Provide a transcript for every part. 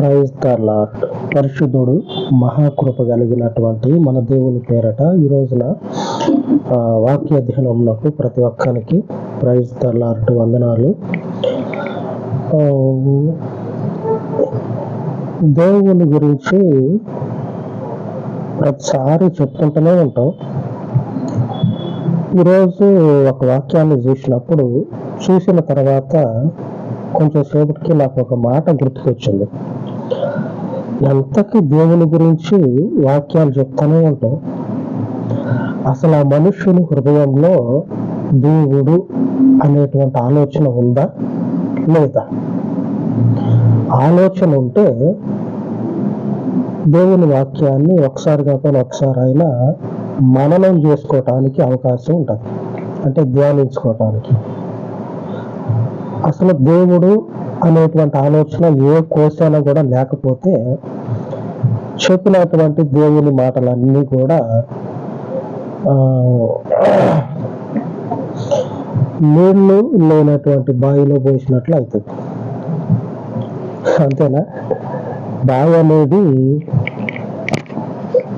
Praise the lot పరిశుద్ధుడు మహాకృప కలిగినటువంటి మన దేవుని పేరట ఈ రోజున ఆ, వాక్య ధ్యానమునకు ప్రతి ఒక్కరికి ప్రైజ్ ద లాట్ వందనాలు దేవుని గురించి ప్రతిసారి చెప్పుకుంటూనే ఉంటాం. ఈరోజు ఒక వాక్యాన్ని చూసినప్పుడు చూసిన తర్వాత కొంచెం సేపటికి నాకు ఒక మాట గుర్తుకొచ్చింది. ఎంతకి దేవుని గురించి వాక్యాలు చెప్తానే ఉంటాం అసలు ఆ మనుషుని హృదయంలో దేవుడు అనేటువంటి ఆలోచన ఉందా లేదా? ఆలోచన ఉంటే దేవుని వాక్యాన్ని ఒకసారి కాకపోయినా ఒకసారి అయినా మననం చేసుకోవటానికి అవకాశం ఉంటుంది. అంటే ధ్యానించుకోవటానికి. అసలు దేవుడు అనేటువంటి ఆలోచన ఏ కోశాన కూడా లేకపోతే చెప్పినటువంటి దేవుని మాటలన్నీ కూడా ఆ, నీళ్ళు లేనటువంటి బావిలో పోసినట్లు అవుతుంది. అంతేనా? బావి అనేది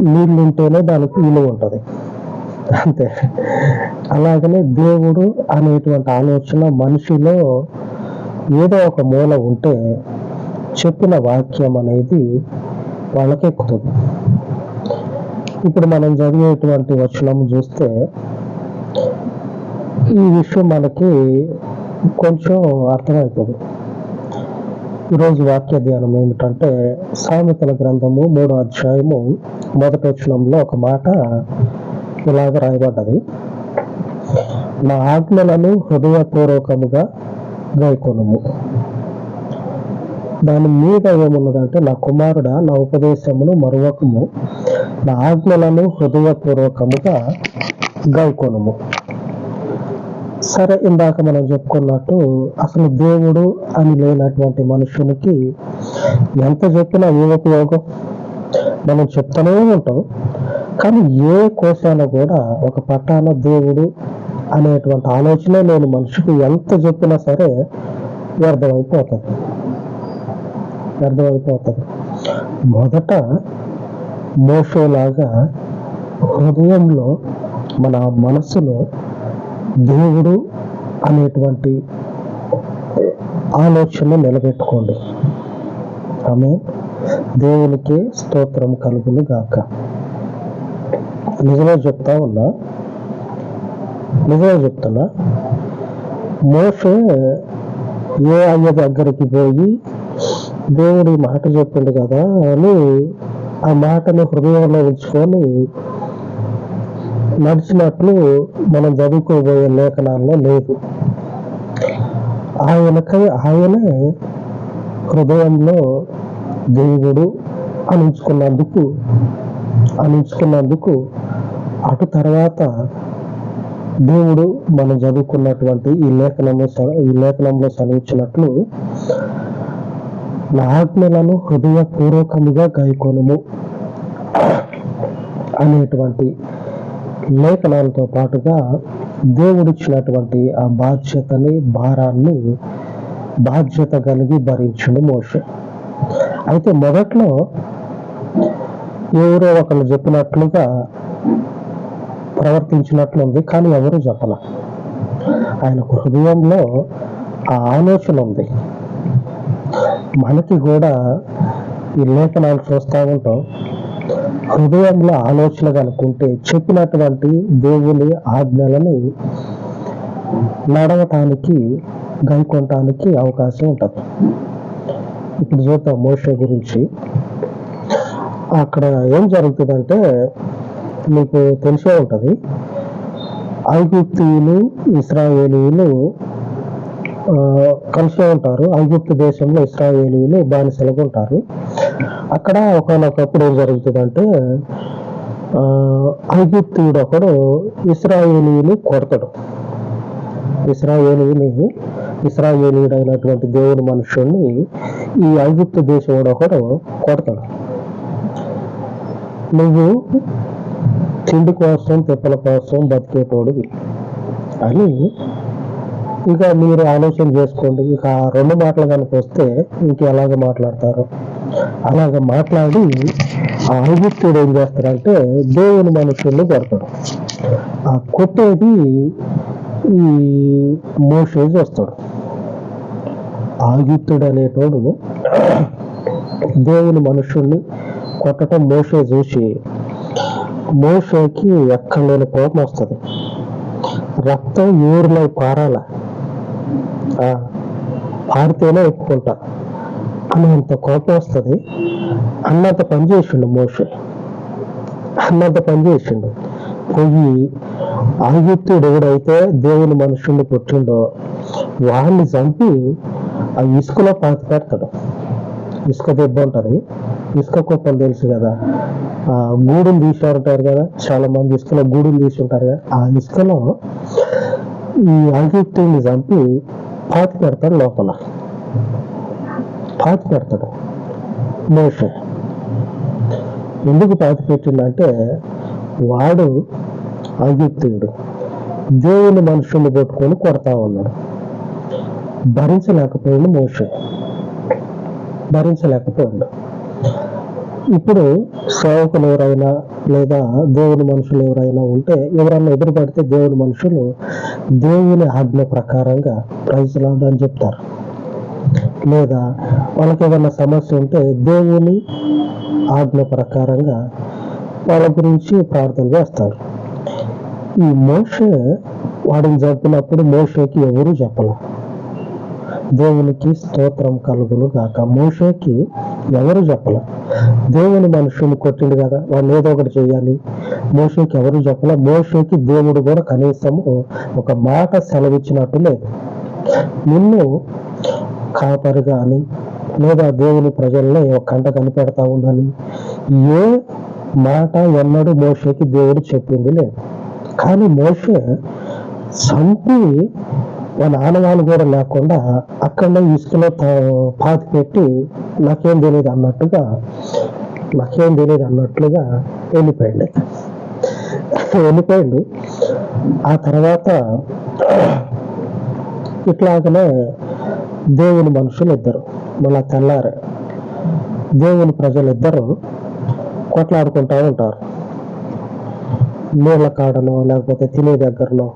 నీళ్ళు ఉంటేనే దానికి విలువ ఉంటుంది. అంతే. అలాగనే దేవుడు అనేటువంటి ఆలోచన మనిషిలో ఏదో ఒక మూల ఉంటే చెప్పిన వాక్యం అనేది వాళ్ళకెక్కుతుంది ఇప్పుడు మనం చదివేటువంటి వచనం చూస్తే ఈ విషయం మనకి కొంచెం అర్థమవుతుంది ఈరోజు వాక్య ధ్యానం ఏమిటంటే సామెతల గ్రంథము మూడో అధ్యాయము మొదటి వచనంలో ఒక మాట ఇలాగ రాయబడ్డది. నా ఆజ్ఞలను హృదయపూర్వకముగా గైకొనుము దాని మీద ఏమున్నదంటే నా కుమారుడా నా ఉపదేశమును మరొకము నా ఆజ్ఞలను హృదయపూర్వకముగా గైకొనుము సరే ఇందాక మనం చెప్పుకున్నట్టు అసలు దేవుడు అని లేనటువంటి మనుషునికి ఎంత చెప్పినా ఏ ఉపయోగం? మనం చెప్తూనే ఉంటాం. కానీ ఏ కోశాన కూడా ఒక పట్టాన దేవుడు అనేటువంటి ఆలోచన నేను మనిషికి ఎంత చెప్పినా సరే వ్యర్థమైపోతుంది. వ్యర్థమైపోతుంది. మొదట మోసలాగా హృదయంలో మన మనసులో దేవుడు అనేటువంటి ఆలోచన నిలబెట్టుకోండి. ఆమె దేవునికి స్తోత్రం కలుగును గాక. నిజమే చెప్తా ఉన్నా నిజమే చెప్తున్నా. మోసే ఏ అయ్య దగ్గరికి పోయి దేవుడు ఈ మాట చెప్పిండు కదా అని ఆ మాటను హృదయంలో ఉంచుకొని నడిచినట్లు మనం చదువుకోబోయే లేఖనాల్లో లేదు. ఆయనకై ఆయనే హృదయంలో దేవుడు అనించుకున్నందుకు అనించుకున్నందుకు అటు తర్వాత దేవుడు మనం చదువుకున్నటువంటి ఈ లేఖనంలో ఈ లేఖనంలో చదివించినట్లు నా ఆజ్ఞలను హృదయపూర్వకముగా గాయకోనము అనేటువంటి లేఖనాలతో పాటుగా దేవుడిచ్చినటువంటి ఆ బాధ్యతని భారాన్ని బాధ్యత కలిగి భరించడం మోషే. అయితే మొదట్లో ఎవరో ఒకళ్ళు చెప్పినట్లుగా ప్రవర్తించినట్లుంది కానీ ఎవరు చెప్పల. ఆయనకు హృదయంలో ఆ ఆలోచన ఉంది మనకి కూడా ఈ లేఖనాలు చూస్తూ ఉంటాం. హృదయంలో ఆలోచన కనుక్కుంటే చెప్పినటువంటి దేవుని ఆజ్ఞలని నడవటానికి గైకొనటానికి అవకాశం ఉంటుంది. ఇప్పుడు చూద్దాం మోష గురించి. అక్కడ ఏం జరుగుతుందంటే మీకు తెలిసే ఉంటుంది. ఐగుప్తీయులు ఇస్రాయేలీలు కలిసే ఉంటారు. ఐగుప్తు దేశంలో ఇస్రాయేలీలు బానిసలుగా ఉంటారు. అక్కడ ఒకనొకప్పుడు ఏం జరుగుతుందంటే ఆ, ఐగుప్తీయుడు ఒకడు ఇస్రాయేలీని కొడతాడు. ఇస్రాయేలీని అయినటువంటి దేవుని మనుషుల్ని ఈ ఐగుప్తు దేశంలో ఒకడు కొడతాడు. నువ్వు తిండి కోసం తిప్పల కోసం బతికేటోడివి అని ఇక మీరు ఆలోచన చేసుకోండి. ఇక ఆ రెండు మాటలు కనుక వస్తే ఇంకెలాగ మాట్లాడతారు? అలాగ మాట్లాడి ఆ ఐగుప్తుడు ఏం చేస్తాడంటే దేవుని మనుషుల్ని కొడతాడు. ఆ కొట్టేది ఈ మోషే వస్తాడు ఆగిత్తుడు అనేటోడు దేవుని మనుషుల్ని కొట్టడం మోషే చూసి మోషేకి ఎక్కడ లేని కోపం వస్తుంది. రక్తం ఊరిలో పారాల. ఆ, పారితేనే ఒప్పుకుంటా. అనేంత కోపం వస్తుంది. అన్నంత పని చేసిండు మోషే. అన్నంత పని చేసిండు. పోయి ఆయుక్తుడు ఎవడైతే దేవుని మనుషుల్ని పుట్టిండో వాడిని చంపి ఆ ఇసుకలో పాతి పెడతాడు ఇసుక దెబ్బ ఉంటుంది. ఇసుక కుప్పలు తెలుసు కదా. ఆ గూడులు తీసి ఉంటారు కదా. చాలా మంది ఇసుకలో గూడులు తీసి ఉంటారు కదా. ఆ ఇసుకలో ఈ ఆయుక్తుడిని చంపి పాతి పెడతాడు లోపల. పాతి పెడతాడు. మోషే. ఎందుకు పాతి పెట్టిందంటే వాడు అయుక్తుడు దేవుని మనుషుల్ని పట్టుకొని కొడతా ఉన్నాడు. భరించలేకపోయింది మోషే. భరించలేకపోయిండు ఇప్పుడు సేవకులు ఎవరైనా లేదా దేవుని మనుషులు ఎవరైనా ఉంటే ఎవరైనా ఎదురుపడితే దేవుని మనుషులు దేవుని ఆజ్ఞ ప్రకారంగా ప్రయోజనాలు అని చెప్తారు. లేదా వాళ్ళకి ఏదైనా సమస్య ఉంటే దేవుని ఆజ్ఞ ప్రకారంగా వాళ్ళ గురించి ప్రార్థన చేస్తారు. ఈ మోష వాడిని చెప్పినప్పుడు మోషకి ఎవరు చెప్పలేదు దేవునికి స్తోత్రం కలుగును గాక. మోషేకి ఎవరు చెప్పల దేవుని మనుషుని కొట్టిండు కదా వాళ్ళు ఏదో ఒకటి చేయాలి. మోషేకి ఎవరు చెప్పల మోషేకి దేవుడు కూడా కనీసం ఒక మాట సెలవిచ్చినట్టు లేదు. నిన్ను కాపరి కానీ లేదా దేవుని ప్రజల్ని ఒక కంట కనిపెడతా ఉందని ఏ మాట ఎన్నడూ మోషేకి దేవుడు చెప్పింది లేదు. కానీ మోషే చంపి వాళ్ళ ఆనవాళ్ళు కూడా లేకుండా అక్కడనే ఇసుకలో తా- పాతి పెట్టి నాకేం తెలియదు అన్నట్టుగా నాకేం తెలియదు అన్నట్లుగా వెళ్ళిపోయింది. వెళ్ళిపోయిండు ఆ తర్వాత ఇట్లాగనే దేవుని మనుషులు ఇద్దరు. మళ్ళా తెల్లారు దేవుని ప్రజలు ఇద్దరు కొట్లాడుకుంటూ ఉంటారు. నీళ్ళ కాడనో లేకపోతే తినే దగ్గరనో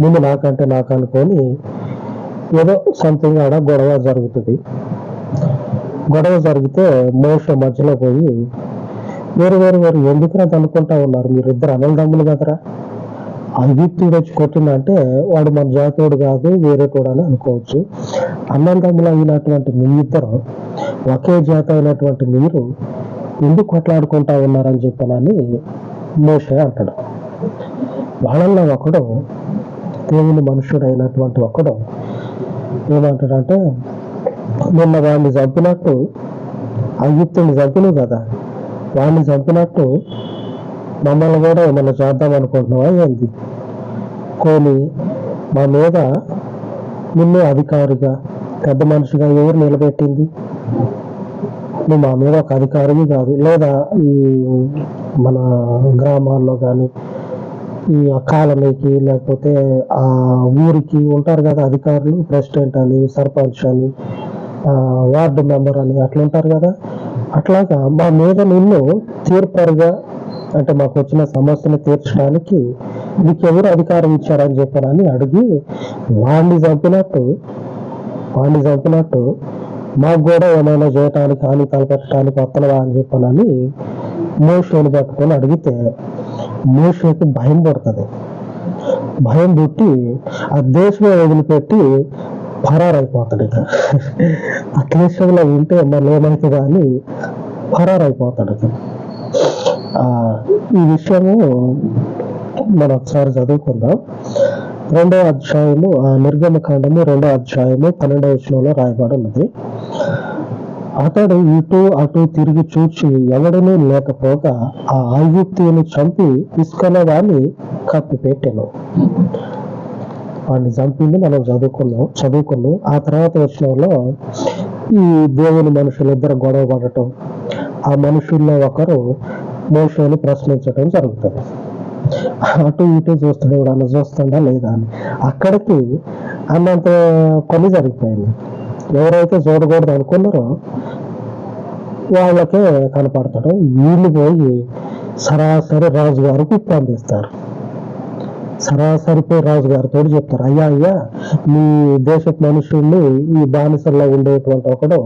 ముందు నాకంటే నాకు అనుకొని ఏదో సంథింగ్ ఆడ గొడవ జరుగుతుంది. గొడవ జరిగితే మోష మధ్యలో పోయి వేరు వేరు వేరు ఎందుకు అది అనుకుంటా ఉన్నారు మీరు ఇద్దరు అనందమ్ములు కదరా? అగిత్తుడు వచ్చి కొట్టిందంటే వాడు మన జాతీయుడు కాదు వేరే కూడా అని అనుకోవచ్చు. అన్నందమ్ములు అయినటువంటి మీ ఇద్దరు ఒకే జాత అయినటువంటి మీరు ఎందుకు కొట్లాడుకుంటా ఉన్నారని చెప్పనని మోషే అంటాడు. వాళ్ళల్లో ఒకడు దేవుని మనుషుడు అయినటువంటి ఒకడు ఏమంటాడంటే నిన్న వాడిని చంపినట్టు అయ్యుత్తుని చంపినవు కదా. వాడిని చంపినట్టు మమ్మల్ని కూడా ఏమన్నా చేద్దాం అనుకుంటున్నావా ఏంది? కొని మా మీద నిన్నే అధికారిగా పెద్ద మనిషిగా ఎవరు నిలబెట్టింది? నువ్వు మా మీద ఒక అధికారివి కాదు. లేదా ఈ మన గ్రామాల్లో కానీ ఈ కాలనీకి లేకపోతే ఆ ఊరికి ఉంటారు కదా అధికారులు ప్రెసిడెంట్ అని సర్పంచ్ అని వార్డు మెంబర్ అని అట్లా ఉంటారు కదా. అట్లాగా మా మీద నిన్ను తీర్పరుగా అంటే మాకు వచ్చిన సమస్యను తీర్చడానికి మీకెవరు ఎవరు అధికారం ఇచ్చారని చెప్పారని అడిగి వాడిని చంపినట్టు వాడిని చంపినట్టు మాకు కూడా ఏమైనా చేయటానికి హాని తలపెట్టడానికి వస్తున్నావా అని చెప్పానని మోషేని పట్టుకొని అడిగితే మోషకి భయం పడుతుంది. భయం పుట్టి ఆ దేశమే వదిలిపెట్టి పరారైపోతాడు ఇక. ఆ దేశంలో ఉంటే మళ్ళీ ఏమవుతుందా అని పరారైపోతాడు ఇక. ఆ, ఈ విషయము మనం ఒకసారి చదువుకుందాం. రెండో అధ్యాయము ఆ నిర్గమ కాండము రెండో అధ్యాయము పన్నెండవ విషయంలో రాయబడి ఉన్నది. అతడు ఇటు అటు తిరిగి చూచి ఎవడనూ లేకపోగా ఆ ఆయుక్తిని చంపి ఇసుకలో వాడిని కప్పి పెట్టాను. వాడిని చంపింది మనం చదువుకున్నాం చదువుకున్నాం. ఆ తర్వాత వచనంలో ఈ దేవుని మనుషులు ఇద్దరు గొడవ పడటం ఆ మనుషుల్లో ఒకరు మోషని ప్రశ్నించడం జరుగుతుంది. అటు ఇటు చూస్తాడు ఎవడన్నా చూస్తుందా లేదా అని. అక్కడికి అన్నంత కొన్ని జరిగిపోయింది. ఎవరైతే చూడకూడదు అనుకున్నారో వాళ్ళకే కనపడతాడు. వీళ్ళు పోయి సరాసరి రాజుగారికి ఉప్పు అందిస్తారు. సరాసరి పోయి రాజుగారితో చెప్తారు. అయ్యా అయ్యా మీ దేశపు మనుషుల్ని ఈ బానిసల్లో ఉండేటువంటి ఒకడు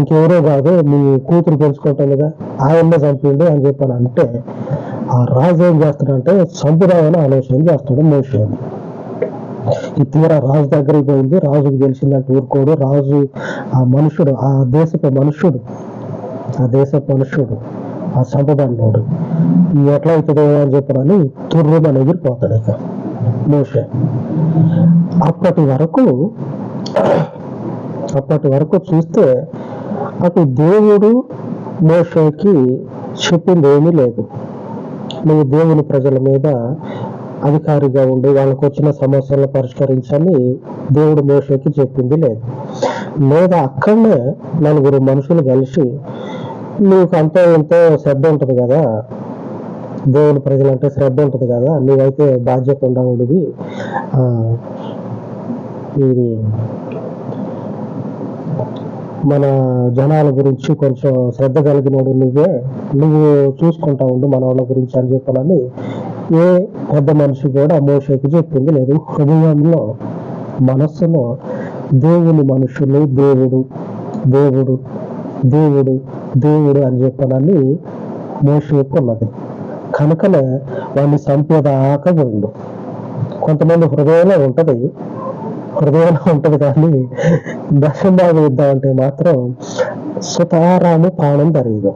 ఇంకెవరో కాదు మీ కూతురు పెంచుకుంటాం కదా ఆయన్నే చంపిండు అని చెప్పాను అంటే ఆ రాజు ఏం చేస్తాడంటే చంపుదామని ఆలోచన చేస్తాడు మోషేని. ఈ తీర రాజు దగ్గరికి పోయింది. రాజుకు తెలిసిందంటే ఊరుకోడు. రాజు ఆ మనుషుడు ఆ దేశపు మనుషుడు ఆ దేశపు మనుషుడు ఆ సంపదన్నోడు ఎట్లా అవుతుందో అని చెప్పడని తుర్రం అని ఎగిరిపోతాడు ఇక మోషే. అప్పటి వరకు అప్పటి వరకు చూస్తే అటు దేవుడు మోషేకి చెప్పింది ఏమీ లేదు. నువ్వు దేవుని ప్రజల మీద అధికారిగా ఉండి వాళ్ళకు వచ్చిన సమస్యలను పరిష్కరించని దేవుడు మోషకి చెప్పింది లేదు. లేదా అక్కడనే నలుగురు మనుషులు కలిసి నీకు అంతో ఎంతో శ్రద్ధ ఉంటుంది కదా దేవుని ప్రజలంటే శ్రద్ధ ఉంటుంది కదా నీవైతే బాధ్యత ఉండవుడివి. ఇది మన జనాల గురించి కొంచెం శ్రద్ధ కలిగినోడు నువ్వే నువ్వు చూసుకుంటా ఉండు మన వాళ్ళ గురించి అని చెప్పాలని ఏ పెద్ద మనిషి కూడా మోషేకి చెప్పింది లేదు. హృదయంలో మనస్సులో దేవుని మనుషులు దేవుడు దేవుడు దేవుడు దేవుడు అని చెప్పనని మోషేకు ఉన్నది కనుకనే వాడిని చంపేదాకా పోయిండు. కొంతమంది హృదయంలో ఉంటది. హృదయంలో ఉంటది కానీ దశంభాగం ఇద్దామంటే మాత్రం సుతారాము ప్రాణం జరిగదు.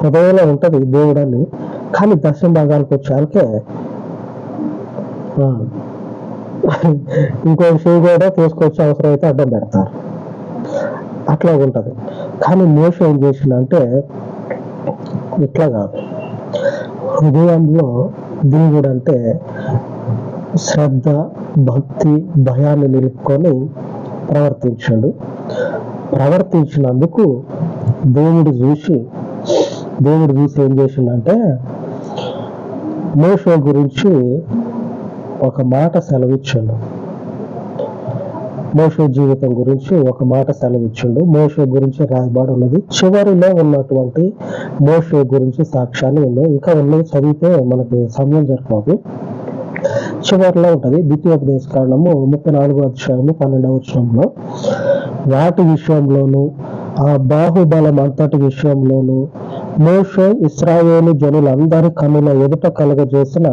హృదయంలో ఉంటది అని కానీ దశం భాగాలకు వచ్చాకే ఆ, ఇంకో విషయం కూడా తీసుకొచ్చే అవసరం అయితే అడ్డం పెడతారు. అట్లా ఉంటది. కానీ మోస ఏం చేసిందంటే ఇట్లా కాదు. హృదయంలో దేవుడు అంటే శ్రద్ధ భక్తి భయాన్ని నిలుపుకొని ప్రవర్తించాడు. ప్రవర్తించినందుకు దేవుడు చూసి దేవుడు చూసి ఏం చేసిండంటే మోషో గురించి ఒక మాట సెలవిచ్చిండు. మోషో జీవితం గురించి ఒక మాట సెలవిచ్చిండు. మోషో గురించి రాయబడి ఉన్నది. చివరిలో ఉన్నటువంటి మోషో గురించి సాక్ష్యాలు ఉన్నాయి ఇంకా ఉన్నాయి చదివితే మనకి సమయం సరిపోదు. చివరిలో ఉంటుంది ద్వితీయోపదేశ కారణము ముప్పై నాలుగో అధ్యాయము పన్నెండవ అధ్యాయంలో వాటి విషయంలోనూ ఆ బాహుబలం అంతటి విషయంలోనూ మోషే ఇస్రాయేలు జనులందరి కనుల ఎదుట కలుగజేసిన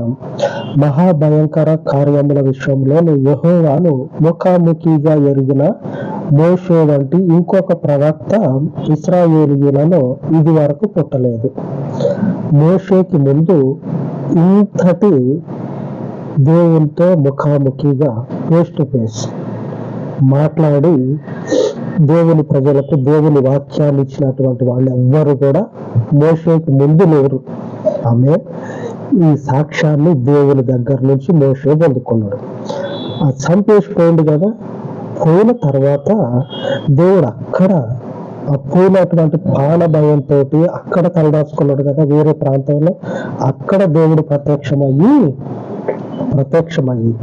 మహాభయంకర కార్యముల విషయంలోను యహోవాను ముఖాముఖిగా ఎరిగిన మోషే వంటి ఇంకొక ప్రవక్త ఇస్రాయేలీయులలో ఇది వరకు పుట్టలేదు. మోషేకి ముందు ఇంతటి దేవునితో ముఖాముఖిగా ఫేస్ టు ఫేస్ మాట్లాడి దేవుని ప్రజలకు దేవుని వాక్యాన్ని ఇచ్చినటువంటి వాళ్ళు ఎవ్వరు కూడా మోషేకి ముందు లేరు. ఆమె ఈ సాక్ష్యాన్ని దేవుని దగ్గర నుంచి మోషే పొందుకున్నాడు. ఆ చంపేసిపోయింది కదా? పోయిన తర్వాత దేవుడు అక్కడ ఆ పోయినటువంటి ప్రాణ భయంతో అక్కడ తలదాచుకున్నాడు కదా వేరే ప్రాంతంలో. అక్కడ దేవుడు ప్రత్యక్షమయ్యి ప్రత్యక్షమయ్యి.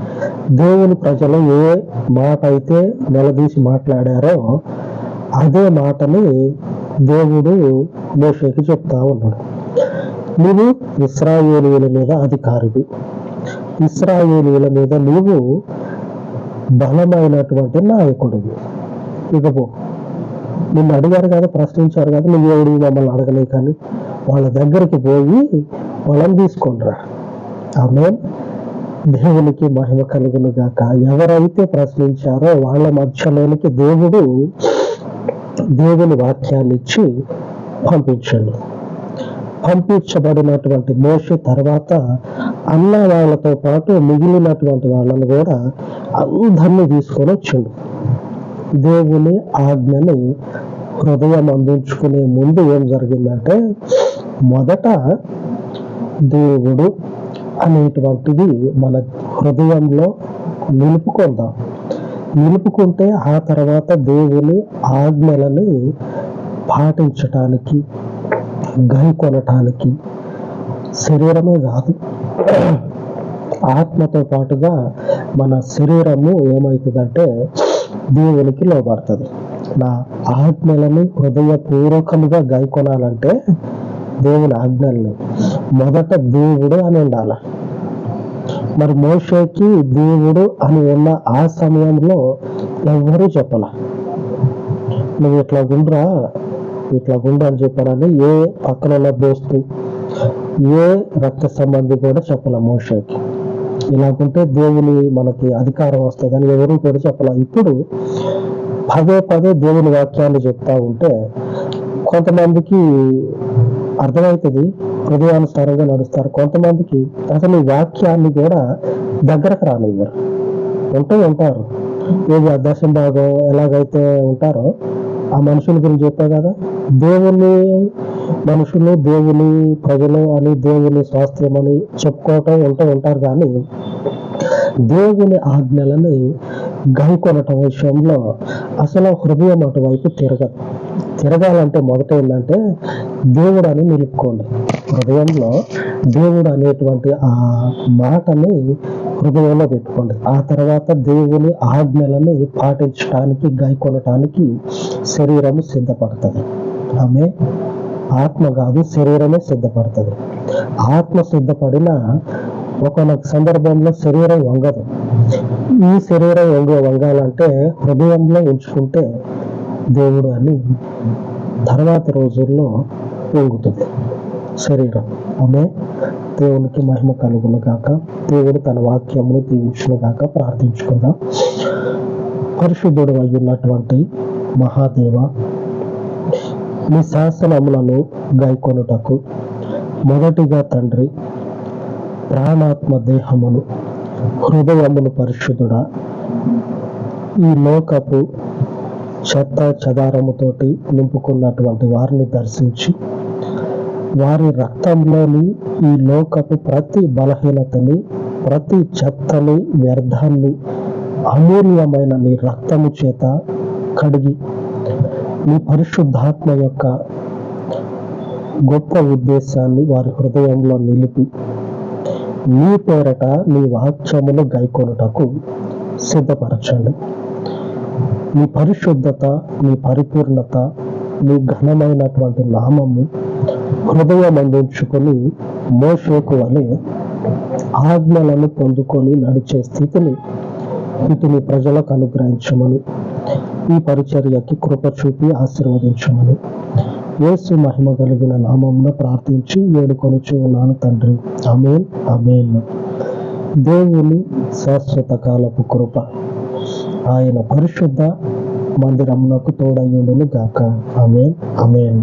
దేవుని ప్రజలు ఏ మాట అయితే నిలదీసి మాట్లాడారో అదే మాటని దేవుడు మోషేకి చెప్తా ఉన్నాడు. నువ్వు ఇస్రాయేలీల మీద అధికారివి. ఇస్రాయేలీల మీద నువ్వు బలమైనటువంటి నాయకుడివి. ఇకపో నిన్ను అడిగారు కదా ప్రశ్నించారు కదా నువ్వు ఎవడు మమ్మల్ని అడగలే కానీ వాళ్ళ దగ్గరికి పోయి వాళ్ళని తీసుకుంటారా ఆమె దేవునికి మహిమ కలుగును గాక. ఎవరైతే ప్రశ్నించారో వాళ్ళ మధ్యలోనికి దేవుడు దేవుని వాక్యాన్ని ఇచ్చి పంపించండి. పంపించబడినటువంటి మోష తర్వాత అన్న వాళ్ళతో పాటు మిగిలినటువంటి వాళ్ళని కూడా అందరినీ తీసుకొని వచ్చిండు. దేవుని ఆజ్ఞని హృదయం అందించుకునే ముందు ఏం జరిగిందంటే మొదట దేవుడు అనేటువంటిది మన హృదయంలో నిలుపుకుందాం. నిలుపుకుంటే ఆ తర్వాత దేవుని ఆజ్ఞలని పాటించటానికి గైకొనటానికి శరీరమే కాదు ఆత్మతో పాటుగా మన శరీరము ఏమవుతుందంటే దేవునికి లోబడుతుంది. నా ఆజ్ఞలను హృదయపూర్వకముగా గాయకొనాలంటే దేవుని ఆజ్ఞల్ని మొదట దేవుడు అని ఉండాలి. మరి మోషకి దేవుడు అని ఉన్న ఆ సమయంలో ఎవ్వరూ చెప్పాల? నువ్వు ఇట్లా గుండ్రా ఇట్లా గుండ్రా అని చెప్పాలని ఏ పక్కన దోస్తు ఏ రక్త సంబంధి కూడా చెప్పాల మోషోకి? ఇలాగుంటే దేవుని మనకి అధికారం వస్తుందని ఎవరు కూడా చెప్పాల? ఇప్పుడు పదే పదే దేవుని వాక్యాన్ని చెప్తా ఉంటే కొంతమందికి అర్థమవుతుంది హృదయానుసారంగా నడుస్తారు. కొంతమందికి అసలు వాక్యాన్ని కూడా దగ్గరకు రానివ్వరు. ఉంటూ ఉంటారు. ఏది అదర్శం భాగం ఎలాగైతే ఉంటారో ఆ మనుషుల గురించి చెప్పా కదా. దేవుని మనుషులు దేవుని ప్రజలు అని దేవుని స్వాస్థ్యం అని చెప్పుకోవటం ఉంటూ ఉంటారు కానీ దేవుని ఆజ్ఞలని గైకొనటం విషయంలో అసలు హృదయం అటువైపు తిరగదు తిరగాలంటే మొదట ఏంటంటే దేవుడు అని నిలుపుకోండి. హృదయంలో దేవుడు అనేటువంటి ఆ మాటని హృదయంలో పెట్టుకోండి. ఆ తర్వాత దేవుని ఆజ్ఞలని పాటించడానికి గైకొనటానికి శరీరము సిద్ధపడుతుంది. ఆమె ఆత్మ కాదు శరీరమే సిద్ధపడుతుంది. ఆత్మ సిద్ధపడిన ఒకనొక సందర్భంలో శరీరం వంగదు. ఈ శరీరం ఎంగో వంగాలంటే హృదయంలో ఉంచుకుంటే దేవుడు అని తర్వాత రోజుల్లో వంగుతుంది శరీరం. ఆమె దేవునికి మహిమ కలుగును గాక దేవుడు తన వాక్యమును దీవించును గాక ప్రార్థించుకుందాం. పరిశుద్ధుడు అయి ఉన్నటువంటి మహాదేవ మీ శాసనములను గైకొనుటకు మొదటిగా తండ్రి ప్రాణాత్మ దేహమును హృదయములు పరిశుద్ధుడా ఈ లోకపు చెత్త చెదారముతోటి నింపుకున్నటువంటి వారిని దర్శించి వారి రక్తంలోని ఈ లోకపు ప్రతి బలహీనతని ప్రతి చెత్తని వ్యర్థాన్ని అమూల్యమైన నీ రక్తము చేత కడిగి నీ పరిశుద్ధాత్మ యొక్క గొప్ప ఉద్దేశాన్ని వారి హృదయంలో నిలిపి మీ పేరట మీ వాక్యమును గైకొనుటకు సిద్ధపరచండి. మీ పరిశుద్ధత మీ పరిపూర్ణత మీ ఘనమైనటువంటి నామము హృదయం అందించుకొని మోషేకు వలె ఆజ్ఞలను పొందుకొని నడిచే స్థితిని వీటిని ప్రజలకు అనుగ్రహించమని ఈ పరిచర్యకి కృప చూపి ఆశీర్వదించమని యేసు మహిమ కలిగిన నామంలో ప్రార్థించి వేడుకొనుచు ఉన్నాను తండ్రి. అమేన్ అమేన్ దేవుని శాశ్వత కాలపు కృప ఆయన పరిశుద్ధ మందిరమునకు తోడయ్యుండును గాక అమేన్ అమేన్